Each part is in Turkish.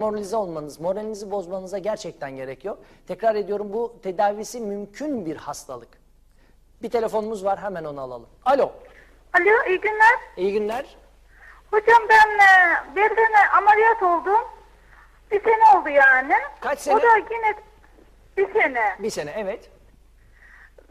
Moralize olmanız, moralinizi bozmanıza gerçekten gerek yok. Tekrar ediyorum bu tedavisi mümkün bir hastalık. Bir telefonumuz var hemen onu alalım. Alo, Alo, iyi günler. iyi günler. Hocam ben e, bir sene ameliyat oldum. Bir sene oldu yani. Kaç sene? O da yine bir sene. Bir sene evet.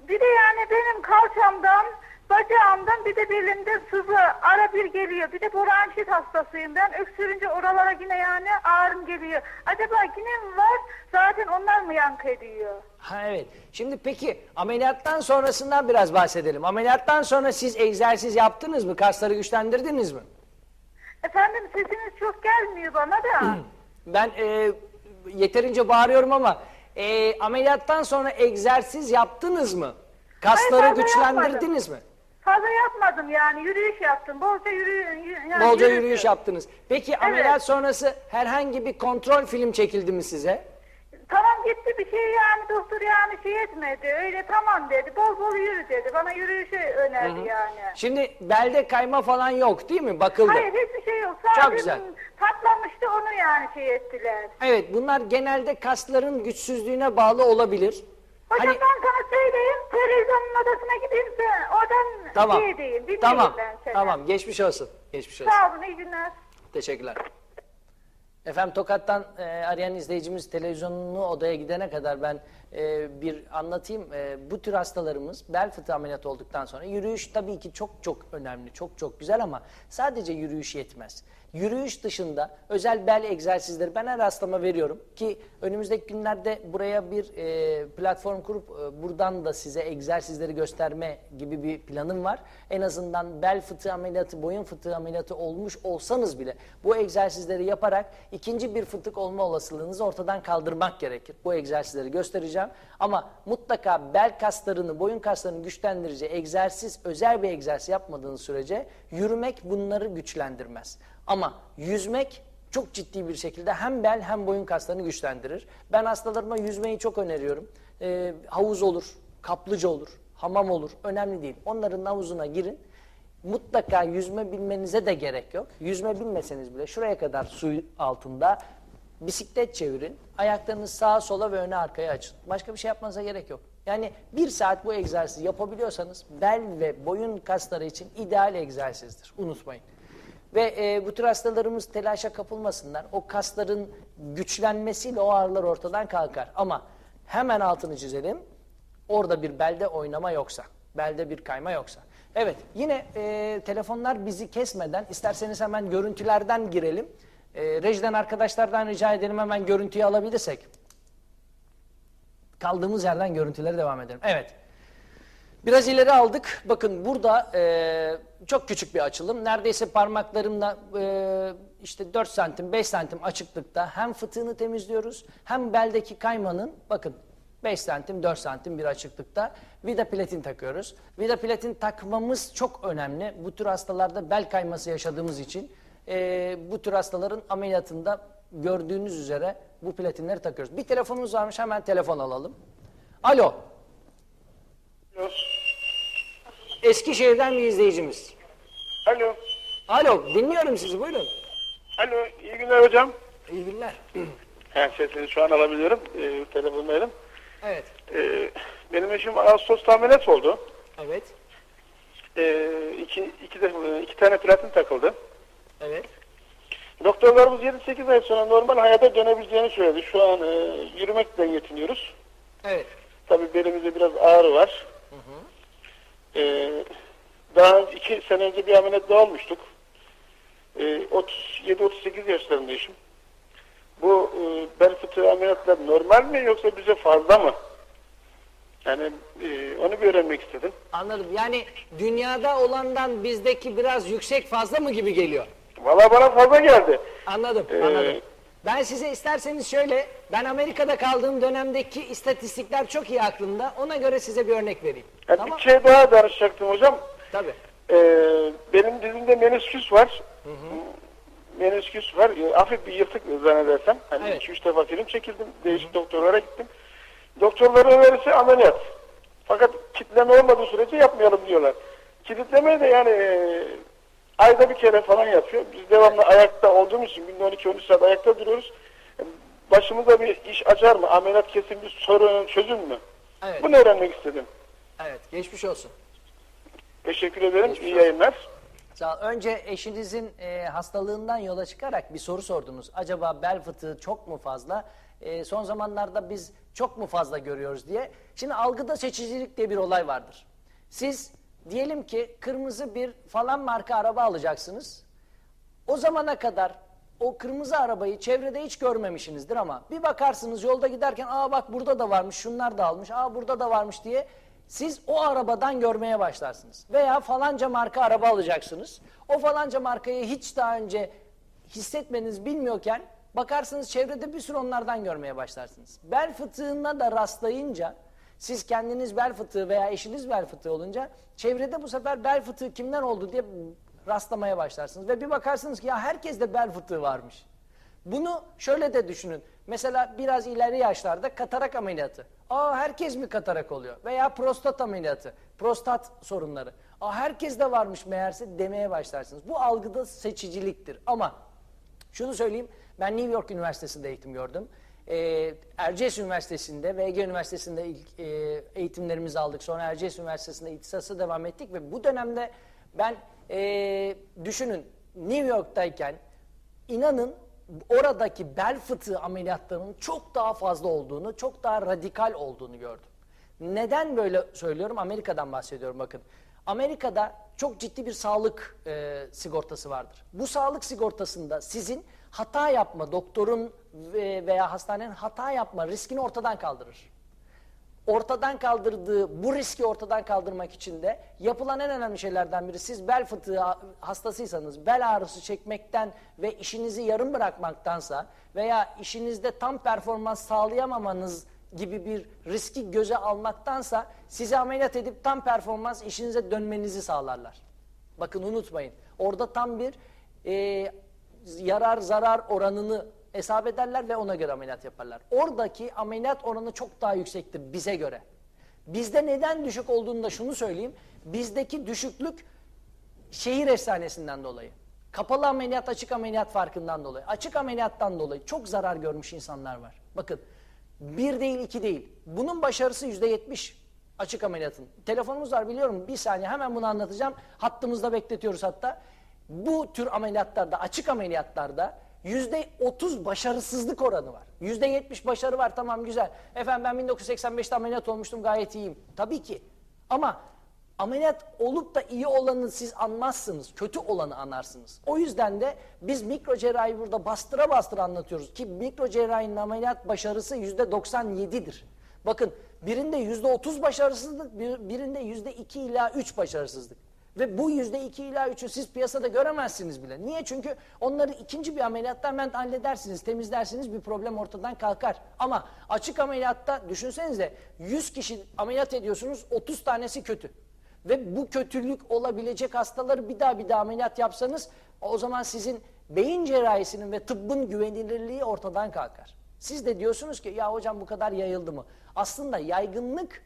Bir de yani benim kalçamdan, bacağımdan bir de belimde sızı ara bir geliyor. Bir de bronşit hastasıyım ben. Öksürünce oralara yine yani ağrım geliyor. Acaba yine mi var? Zaten onlar mı yankı ediyor? Ha evet. Şimdi peki ameliyattan sonrasından biraz bahsedelim. Ameliyattan sonra siz egzersiz yaptınız mı? Kasları güçlendirdiniz mi? Efendim sesiniz çok gelmiyor bana da. Ben e, yeterince bağırıyorum ama e, ameliyattan sonra egzersiz yaptınız mı? Kasları Hayır, fazla güçlendirdiniz mi? Fazla yapmadım yani yürüyüş yaptım. Bolca yürü, yani Bolca yürüyüş yaptınız. Peki ameliyat sonrası herhangi bir kontrol film çekildi mi size? Tamam gitti bir şey yani doktor yani şey etmedi. Öyle tamam dedi. Bol bol yürü dedi. Bana yürüyüşü önerdi yani. Şimdi belde kayma falan yok değil mi? Bakıldı. Hayır hiçbir şey yok. Sadece güzel. patlamıştı onu yani şey ettiler. Evet bunlar genelde kasların güçsüzlüğüne bağlı olabilir. Hocam Hani- ben sana söyleyeyim. Televizyonun odasına gideyim de oradan Tamam. şey edeyim. Dinleyeyim Tamam. ben seni. Tamam. Geçmiş olsun. Geçmiş olsun. Sağ olun iyi günler. Teşekkürler. Efendim Tokat'tan e, arayan izleyicimiz televizyonunu odaya gidene kadar ben e, bir anlatayım. E, bu tür hastalarımız bel fıtığı ameliyatı olduktan sonra yürüyüş tabii ki çok çok önemli, çok çok güzel ama sadece yürüyüş yetmez. Yürüyüş dışında özel bel egzersizleri ben her hastama veriyorum ki önümüzdeki günlerde buraya bir e, platform kurup buradan da size egzersizleri gösterme gibi bir planım var. En azından bel fıtığı ameliyatı, boyun fıtığı ameliyatı olmuş olsanız bile bu egzersizleri yaparak ikinci bir fıtık olma olasılığınızı ortadan kaldırmak gerekir. Bu egzersizleri göstereceğim ama mutlaka bel kaslarını, boyun kaslarını güçlendirici egzersiz, özel bir egzersiz yapmadığınız sürece yürümek bunları güçlendirmez. Ama yüzmek çok ciddi bir şekilde hem bel hem boyun kaslarını güçlendirir. Ben hastalarıma yüzmeyi çok öneriyorum. Ee, havuz olur, kaplıca olur, hamam olur. Önemli değil. Onların havuzuna girin. Mutlaka yüzme bilmenize de gerek yok. Yüzme bilmeseniz bile şuraya kadar su altında bisiklet çevirin. Ayaklarınızı sağa sola ve öne arkaya açın. Başka bir şey yapmanıza gerek yok. Yani bir saat bu egzersizi yapabiliyorsanız bel ve boyun kasları için ideal egzersizdir. Unutmayın. Ve e, bu tür hastalarımız telaşa kapılmasınlar. O kasların güçlenmesiyle o ağrılar ortadan kalkar. Ama hemen altını çizelim. Orada bir belde oynama yoksa, belde bir kayma yoksa. Evet, yine e, telefonlar bizi kesmeden, isterseniz hemen görüntülerden girelim. E, rejiden arkadaşlardan rica edelim hemen görüntüyü alabilirsek. Kaldığımız yerden görüntülere devam edelim. Evet. Biraz ileri aldık. Bakın burada e, çok küçük bir açılım. Neredeyse parmaklarımla e, işte 4 santim 5 santim açıklıkta hem fıtığını temizliyoruz hem beldeki kaymanın bakın 5 santim 4 santim bir açıklıkta vida platin takıyoruz. Vida platin takmamız çok önemli. Bu tür hastalarda bel kayması yaşadığımız için e, bu tür hastaların ameliyatında gördüğünüz üzere bu platinleri takıyoruz. Bir telefonumuz varmış hemen telefon alalım. Alo. Eskişehir'den bir izleyicimiz. Alo. Alo, dinliyorum sizi, buyurun. Alo. iyi günler hocam. İyi günler. Yani sesini şu an alabiliyorum. Ee, telefonum elim. Evet, Ee, benim eşim Ağustos'ta ameliyat oldu. evet, Ee, iki, iki, de, iki tane platin takıldı. Evet. Doktorlarımız 7-8 ay sonra normal hayata dönebileceğini söyledi. Şu an e, yürümekle yetiniyoruz. Evet, Tabii belimizde biraz ağrı var. Ee, daha iki sene önce bir ameliyat daha olmuştuk. Ee, 37-38 yaşlarında eşim. Bu e, bel fıtığı ameliyatlar normal mi yoksa bize fazla mı? Yani e, onu bir öğrenmek istedim. anladım. Yani dünyada olandan bizdeki biraz yüksek fazla mı gibi geliyor? Valla bana fazla geldi. Anladım, Ee, anladım. Ben size isterseniz şöyle, ben Amerika'da kaldığım dönemdeki istatistikler çok iyi aklımda. Ona göre size bir örnek vereyim. Yani tamam, Bir şey daha danışacaktım hocam. tabii. Ee, benim dizimde menisküs var. Menisküs var. Ee, hafif bir yırtık zannedersem. Hani Evet. 2-3 defa film çekildim. Değişik doktorlara gittim. Doktorların önerisi ameliyat. Fakat kitleme olmadığı sürece yapmayalım diyorlar. Kilitlemeyi de yani ayda bir kere falan yapıyor. Biz devamlı ayakta olduğumuz için günde 12-13 saat ayakta duruyoruz. Başımıza bir iş açar mı? Ameliyat kesin bir sorunun çözüm mü? Evet. Bunu öğrenmek istedim. Evet, geçmiş olsun. Teşekkür ederim. Geçmiş İyi olsun. yayınlar. Sağ ol. Önce eşinizin e, hastalığından yola çıkarak bir soru sordunuz. Acaba bel fıtığı çok mu fazla? E, son zamanlarda biz çok mu fazla görüyoruz diye. Şimdi algıda seçicilik diye bir olay vardır. Siz diyelim ki kırmızı bir falan marka araba alacaksınız. O zamana kadar o kırmızı arabayı çevrede hiç görmemişsinizdir ama bir bakarsınız yolda giderken aa bak burada da varmış şunlar da almış aa burada da varmış diye siz o arabadan görmeye başlarsınız. Veya falanca marka araba alacaksınız. O falanca markayı hiç daha önce hissetmeniz bilmiyorken bakarsınız çevrede bir sürü onlardan görmeye başlarsınız. Bel fıtığına da rastlayınca siz kendiniz bel fıtığı veya eşiniz bel fıtığı olunca çevrede bu sefer bel fıtığı kimden oldu diye rastlamaya başlarsınız. Ve bir bakarsınız ki ya herkeste bel fıtığı varmış. Bunu şöyle de düşünün. Mesela biraz ileri yaşlarda katarak ameliyatı. Aa herkes mi katarak oluyor? Veya prostat ameliyatı, prostat sorunları. Aa herkes de varmış meğerse demeye başlarsınız. Bu algıda seçiciliktir. Ama şunu söyleyeyim, ben New York Üniversitesi'nde eğitim gördüm. Ee, Erciyes Üniversitesi'nde ve Ege Üniversitesi'nde ilk e, eğitimlerimizi aldık. Sonra Erciyes Üniversitesi'nde ihtisasa devam ettik ve bu dönemde ben e, düşünün New York'tayken inanın oradaki bel fıtığı ameliyatlarının çok daha fazla olduğunu, çok daha radikal olduğunu gördüm. Neden böyle söylüyorum? Amerika'dan bahsediyorum bakın. Amerika'da çok ciddi bir sağlık e, sigortası vardır. Bu sağlık sigortasında sizin hata yapma, doktorun ve- veya hastanenin hata yapma riskini ortadan kaldırır ortadan kaldırdığı bu riski ortadan kaldırmak için de yapılan en önemli şeylerden biri siz bel fıtığı hastasıysanız bel ağrısı çekmekten ve işinizi yarım bırakmaktansa veya işinizde tam performans sağlayamamanız gibi bir riski göze almaktansa sizi ameliyat edip tam performans işinize dönmenizi sağlarlar. Bakın unutmayın orada tam bir e, yarar zarar oranını hesap ederler ve ona göre ameliyat yaparlar. Oradaki ameliyat oranı çok daha yüksektir bize göre. Bizde neden düşük olduğunu da şunu söyleyeyim. Bizdeki düşüklük şehir efsanesinden dolayı. Kapalı ameliyat açık ameliyat farkından dolayı. Açık ameliyattan dolayı çok zarar görmüş insanlar var. Bakın bir değil iki değil. Bunun başarısı yüzde yetmiş açık ameliyatın. Telefonumuz var biliyorum bir saniye hemen bunu anlatacağım. Hattımızda bekletiyoruz hatta. Bu tür ameliyatlarda açık ameliyatlarda yüzde otuz başarısızlık oranı var. Yüzde yetmiş başarı var tamam güzel. Efendim ben 1985'te ameliyat olmuştum gayet iyiyim. Tabii ki. Ama ameliyat olup da iyi olanı siz anmazsınız. Kötü olanı anarsınız. O yüzden de biz mikro cerrahi burada bastıra bastıra anlatıyoruz. Ki mikro cerrahinin ameliyat başarısı yüzde 97'dir. Bakın birinde yüzde 30 başarısızlık, bir- birinde yüzde 2 ila 3 başarısızlık. Ve bu yüzde 2 ila 3'ü siz piyasada göremezsiniz bile. Niye? Çünkü onları ikinci bir ameliyattan hemen halledersiniz, temizlersiniz bir problem ortadan kalkar. Ama açık ameliyatta düşünsenize 100 kişi ameliyat ediyorsunuz 30 tanesi kötü. Ve bu kötülük olabilecek hastaları bir daha bir daha ameliyat yapsanız o zaman sizin beyin cerrahisinin ve tıbbın güvenilirliği ortadan kalkar. Siz de diyorsunuz ki ya hocam bu kadar yayıldı mı? Aslında yaygınlık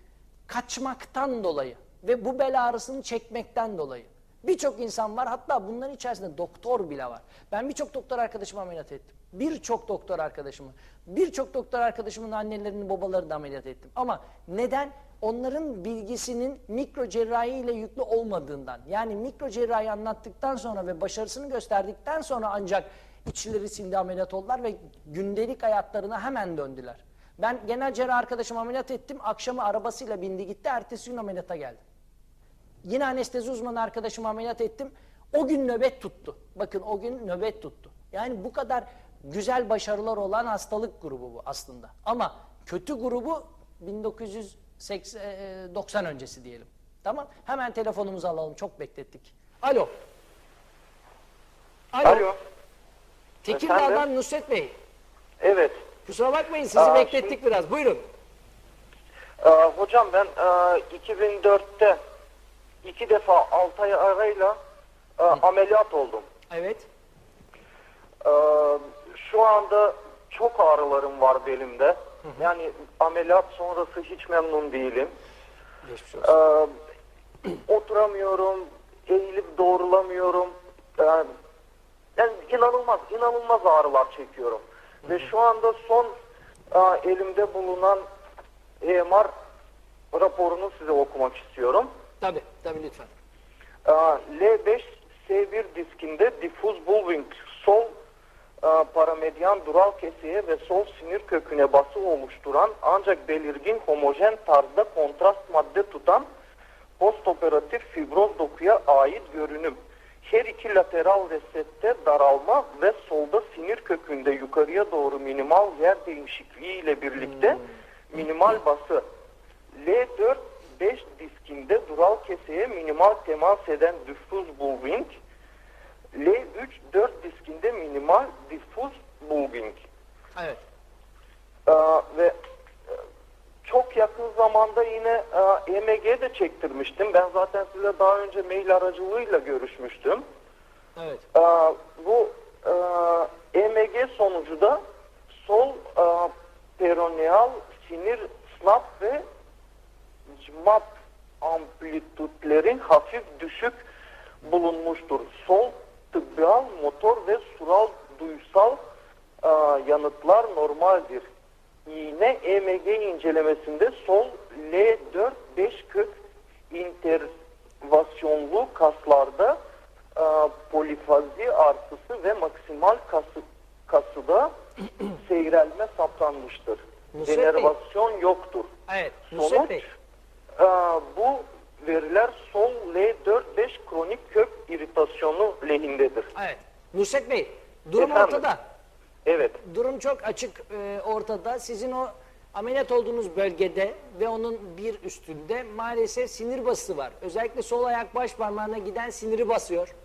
kaçmaktan dolayı ve bu bel ağrısını çekmekten dolayı. Birçok insan var hatta bunların içerisinde doktor bile var. Ben birçok doktor arkadaşımı ameliyat ettim. Birçok doktor arkadaşımı, birçok doktor arkadaşımın annelerini babalarını da ameliyat ettim. Ama neden? Onların bilgisinin mikro cerrahi ile yüklü olmadığından. Yani mikro cerrahi anlattıktan sonra ve başarısını gösterdikten sonra ancak içleri sindi ameliyat oldular ve gündelik hayatlarına hemen döndüler. Ben genel cerrah arkadaşımı ameliyat ettim. Akşamı arabasıyla bindi gitti. Ertesi gün ameliyata geldi. Yine anestezi uzmanı arkadaşımı ameliyat ettim. O gün nöbet tuttu. Bakın o gün nöbet tuttu. Yani bu kadar güzel başarılar olan hastalık grubu bu aslında. Ama kötü grubu 1990 öncesi diyelim. Tamam. Hemen telefonumuzu alalım. Çok beklettik. Alo. Alo. Alo. Tekirdağ'dan Efendim? Nusret Bey. Evet. Kusura bakmayın sizi Aa, beklettik biraz. Buyurun. Ee, hocam ben e, 2004'te iki defa 6 ay arayla e, ameliyat oldum. Evet. Ee, şu anda çok ağrılarım var belimde. Yani ameliyat sonrası hiç memnun değilim. Geçmiş olsun. Ee, oturamıyorum, eğilip doğrulamıyorum. Ee, yani inanılmaz, inanılmaz ağrılar çekiyorum. Ve şu anda son aa, elimde bulunan EMR raporunu size okumak istiyorum. Tabii, tabii lütfen. Aa, L5 S1 diskinde diffuse bulbing sol aa, paramedyan dural keseye ve sol sinir köküne bası oluşturan ancak belirgin homojen tarzda kontrast madde tutan postoperatif fibroz dokuya ait görünüm. Her iki lateral resette daralma ve solda sinir kökünde yukarıya doğru minimal yer değişikliği ile birlikte minimal bası. L4 5 diskinde dural keseye minimal temas eden diffuse bulbing. L3 4 diskinde minimal diffuse bulbing. Evet. Ee, ve e, çok yakın zamanda yine e, EMG de çektirmiştim. Ben zaten size daha önce mail aracılığıyla görüşmüştüm. Evet. Ee, bu e, EMG sonucu da sol e, peroneal sinir snap ve CMAP amplitütlerin hafif düşük bulunmuştur. Sol tıbbiyal, motor ve sural duysal e, yanıtlar normaldir. Yine EMG incelemesinde sol L4-540 intervasyonlu kaslarda e, polifazi artısı ve maksimal kası, kasıda seyrelme saptanmıştır. Denervasyon yoktur. Evet. Nusret Bey. Sonuç e, bu veriler sol L4-5 kronik kök iritasyonu lehindedir. Evet. Nusret Bey, durum Efendim? ortada. Evet. Durum çok açık e, ortada. Sizin o ameliyat olduğunuz bölgede ve onun bir üstünde maalesef sinir bası var. Özellikle sol ayak baş parmağına giden siniri basıyor.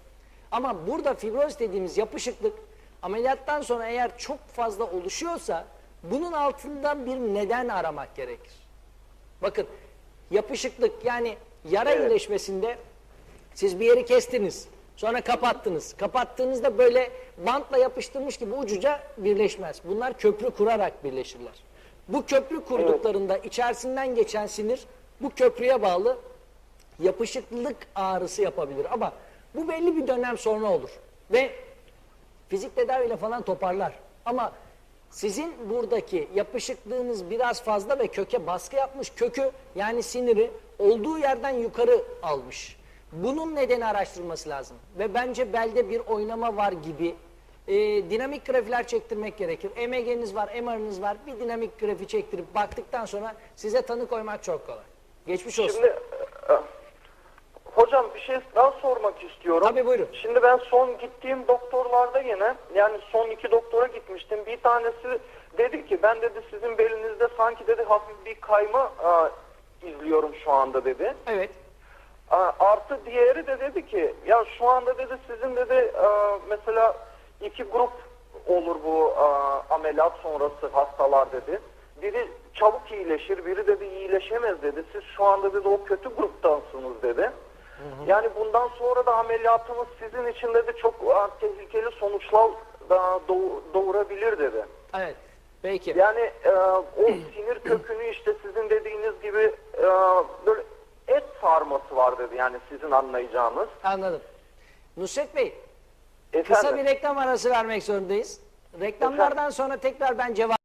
Ama burada fibroz dediğimiz yapışıklık ameliyattan sonra eğer çok fazla oluşuyorsa bunun altından bir neden aramak gerekir. Bakın yapışıklık yani yara Evet. iyileşmesinde siz bir yeri kestiniz. Sonra kapattınız. Kapattığınızda böyle bantla yapıştırmış gibi ucuca birleşmez. Bunlar köprü kurarak birleşirler. Bu köprü kurduklarında içerisinden geçen sinir bu köprüye bağlı yapışıklık ağrısı yapabilir. Ama bu belli bir dönem sonra olur. Ve fizik tedaviyle falan toparlar. Ama sizin buradaki yapışıklığınız biraz fazla ve köke baskı yapmış. Kökü yani siniri olduğu yerden yukarı almış. Bunun nedeni araştırılması lazım. Ve bence belde bir oynama var gibi e, dinamik grafiler çektirmek gerekir. EMG'niz var, MR'ınız var. Bir dinamik grafi çektirip baktıktan sonra size tanı koymak çok kolay. Geçmiş olsun. Şimdi hocam bir şey daha sormak istiyorum. Tabii, buyurun. Şimdi ben son gittiğim doktorlarda yine yani son iki doktora gitmiştim. Bir tanesi dedi ki ben dedi sizin belinizde sanki dedi hafif bir kayma e, izliyorum şu anda dedi. Evet. A- Artı diğeri de dedi ki ya şu anda dedi sizin dedi e, mesela iki grup olur bu e, ameliyat sonrası hastalar dedi. Biri çabuk iyileşir, biri dedi iyileşemez dedi. Siz şu anda dedi o kötü gruptansınız. Yani bundan sonra da ameliyatımız sizin için dedi çok tehlikeli sonuçlar da doğurabilir dedi. Evet. Peki. Yani e, o sinir kökünü işte sizin dediğiniz gibi e, böyle et sarması var dedi yani sizin anlayacağınız. Anladım. Nusret Bey, Efendim, kısa bir reklam arası vermek zorundayız. Reklamlardan sonra tekrar ben cevap